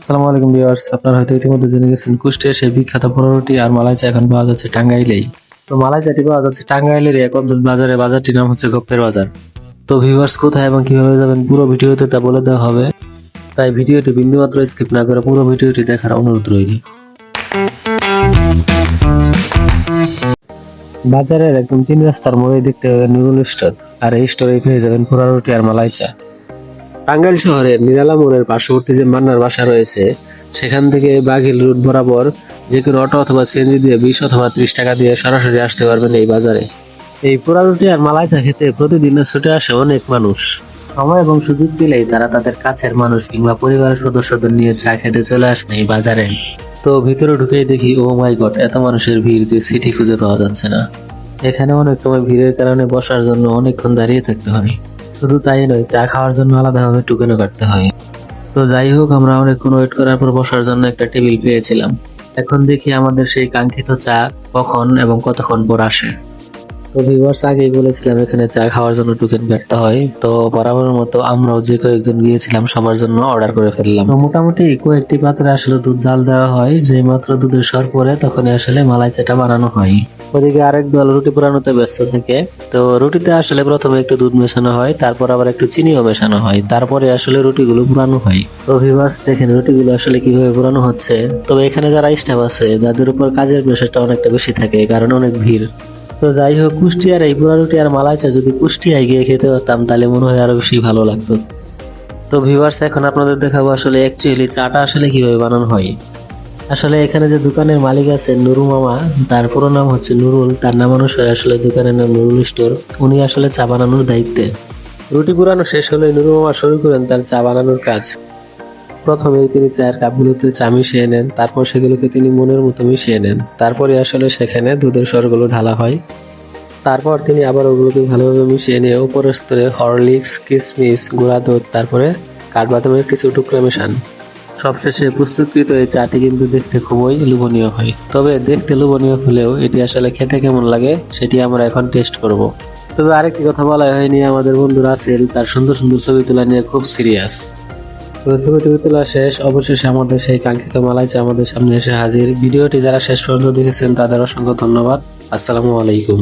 আসসালামু আলাইকুম ভিউয়ার্স, আপনারা হয়তো ইতিমধ্যে জেনে গেছেন, কুষ্টিয়ার সেই বিখ্যাত পরোটি আর মালাই চা এখন পাওয়া যাচ্ছে টাঙ্গাইলেই। তো মালাই চাটি পাওয়া যাচ্ছে টাঙ্গাইলের এক অর্থাৎ বাজারে, বাজারটির নাম হচ্ছে গপ্পের বাজার। তো ভিউয়ার্স, কোথায় এবং কীভাবে যাবেন পুরো ভিডিওতে তা বলে দেওয়া হবে। তাই ভিডিওটি বিন্দুমাত্র স্কিপ না করে পুরো ভিডিওটি দেখার অনুরোধ রইল। বাজারের একদম তিন রাস্তার মোড়ে দেখতে পাবেন নুরুল স্টোর আর এই স্টোরে পেয়ে যাবেন পোড়া রুটি আর মালাই চা টাঙ্গাইল শহরের নিরালা মোড়ের পার্শ্ববর্তী যে মান্নার বাসা রয়েছে, সেখান থেকে বাঘিল রুট বরাবর যে কোনো অটো অথবা সিএনজি দিয়ে বিশ অথবা ত্রিশ টাকা দিয়ে সরাসরি আসতে পারবেন এই বাজারে। এই পোড়া রুটি আর মালাই চা খেতে প্রতিদিন ছুটে আসে অনেক মানুষ। সময় এবং সুযোগ পেলেই তারা তাদের কাছের মানুষ কিংবা পরিবারের সদস্যদের নিয়ে চা খেতে চলে আসেন এই বাজারে। তো ভিতরে ঢুকেই দেখি, ও মাই গড, এত মানুষের ভিড় যে সিটি খুঁজে পাওয়া যাচ্ছে না। এখানে অনেক সময় ভিড়ের কারণে বসার জন্য অনেকক্ষণ দাঁড়িয়ে থাকতে হয়। শুধু তাই নয়, চা খাওয়ার জন্য আলাদাভাবে টুকেনও কাটতে হয়। তো যাই হোক, আমরা অনেকক্ষণ ওয়েট করার পর বসার জন্য একটা টেবিল পেয়েছিলাম। এখন দেখি আমাদের সেই কাঙ্ক্ষিত চা কখন এবং কতক্ষণ পর আসে। তো ভিউয়ার্স আগেই বলেছিলাম, এখানে চা খাওয়ার জন্য টোকেন কাটতে হয়। তো বরাবরের মতো আমরাও যে কয়েকজন গিয়েছিলাম, সবার জন্য অর্ডার করে ফেললাম। তো মোটামুটি কয়েকটি পাত্রে আসলে দুধ জাল দেওয়া হয়। যে মাত্র দুধের সর পরে তখনই আসলে মালাই চাটা বানানো হয়। ওদিকে আরেক দল রুটি পোড়ানোতে ব্যস্ত থাকে। তো রুটিতে আসলে প্রথমে একটু দুধ মেশানো হয়, তারপর আবার একটু চিনিও মেশানো হয়। তারপরে আসলে রুটিগুলো পুরানো হয়। তো ভিভার্স দেখেন রুটিগুলো আসলে কীভাবে পুরানো হচ্ছে। তবে এখানে যারা স্টাফ আছে, যাদের উপর কাজের প্রেশারটা অনেকটা বেশি থাকে কারণ অনেক ভিড়। তো যাই হোক, কুষ্টিয়ার এই পোড়া রুটি আর মালাই চা যদি কুষ্টিয়ায় গিয়ে খেতে পারতাম, তাহলে মনে হয় আরও বেশি ভালো লাগতো। তো ভিভার্স এখন আপনাদের দেখাবো আসলে অ্যাকচুয়ালি চাটা আসলে কীভাবে বানানো হয়। আসলে এখানে যে দোকানের মালিক আছে নুরু মামা, তার পুরো নাম হচ্ছে নুরুল, তার নাম অনুসারে আসলে দোকানের নাম নুরুল স্টোর। উনি আসলে চা বানানোর দায়িত্বে। রুটি পুরানো শেষ হলে নুরু মামা শুরু করেন তার চা বানানোর কাজ। প্রথমেই তিনি চায়ের কাপগুলোতে চা মিশিয়ে নেন, তারপর সেগুলোকে তিনি মনের মতো মিশিয়ে নেন। তারপরে আসলে সেখানে দুধের স্বরগুলো ঢালা হয়। তারপর তিনি আবার ওগুলোকে ভালোভাবে মিশিয়ে নিয়ে উপরের স্তরে হরলিক্স, কিসমিস, গুঁড়া দুধ, তারপরে কাঠবাদামের কিছু টুকরো মেশান। সবশেষে প্রস্তুতকৃত এই চাটি কিন্তু দেখতে খুবই লোভনীয় হয়। তবে দেখতে লোভনীয় হলেও এটি আসলে খেতে কেমন লাগে সেটি আমরা এখন টেস্ট করব। তবে আরেকটি কথা বলা হয়নি, আমাদের বন্ধু রাসেল তার সুন্দর সুন্দর ছবি তোলা নিয়ে খুব সিরিয়াস তো ছবি টবি তোলা শেষ, অবশেষে আমাদের সেই কাঙ্ক্ষিত মালাই আমাদের সামনে এসে হাজির। ভিডিওটি যারা শেষ পর্যন্ত দেখেছেন তাদের অসংখ্য ধন্যবাদ। আসসালামু আলাইকুম।